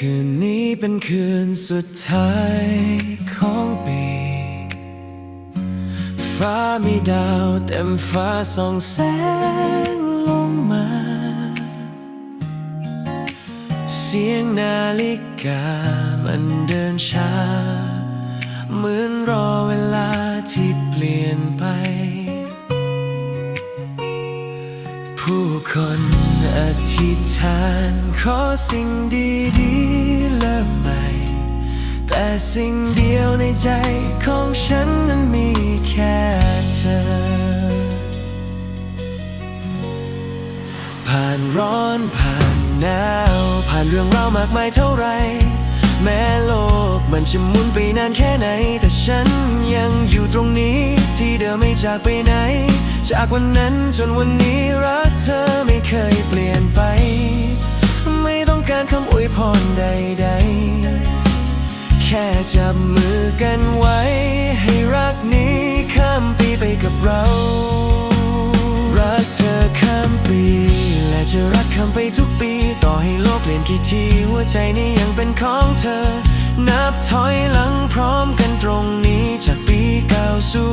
คืนนี้เป็นคืนสุดท้ายของปี ฟ้ามีดาวเต็มฟ้าส่องแสงลงมา เสียงนาฬิกามันเดินช้า เหมือนรอเวลาที่เปลี่ยนไป ผู้คน อธิษฐานขอสิ่งดีๆและใหม่ แต่สิ่งเดียวในใจของฉันนั้นมีแค่เธอ ผ่านร้อนผ่านหนาวผ่านเรื่องราวมากมายเท่าไรแม้โลกมันจะหมุนไปนานแค่ไหน แต่ฉันยังอยู่ตรงนี้ที่เดิมไม่จากไปไหน จากวันนั้นจนวันนี้รักเธอ เคยเปลี่ยนไป ไม่ต้องการคำอวยพรใดๆ แค่จับมือกันไว้ ให้รักนี้ข้ามปีไปกับเรา รักเธอข้ามปี และจะรักข้ามไปทุกปี ต่อให้โลกเปลี่ยนกี่ทีหัวใจนี้ยังเป็นของเธอ นับถอยหลังพร้อมกันตรงนี้จากปีเก่าสู่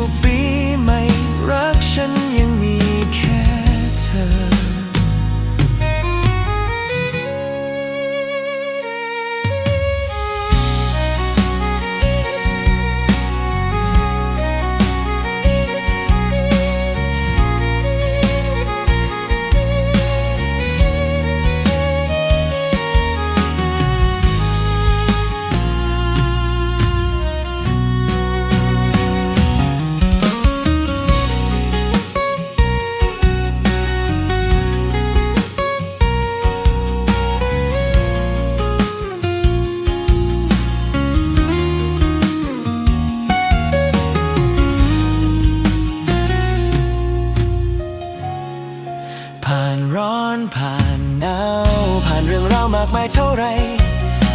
านเรื่องราวมากมายเท่าไร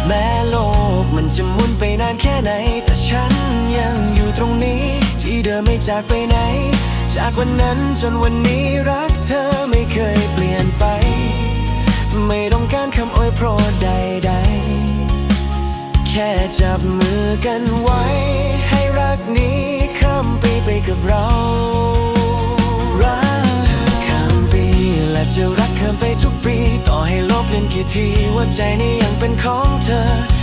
แม้โลกมันจะหมุนไปนานแค่ไหน แต่ฉันยังอยู่ตรงนี้ ที่เดิมไม่จากไปไหน จากวันนั้นจนวันนี้รักเธอไม่เคยเปลี่ยนไป ไม่ต้องการคำอวยพรใดๆ แค่จับมือกันไว้ ให้รักนี้ข้ามปีไปกับเรา รักเธอข้ามปีและจะรักข้ามไปทุก ต่อให้ลบเลี่ยนกี่ทีว่าใจนี้ยังเป็นของเธอ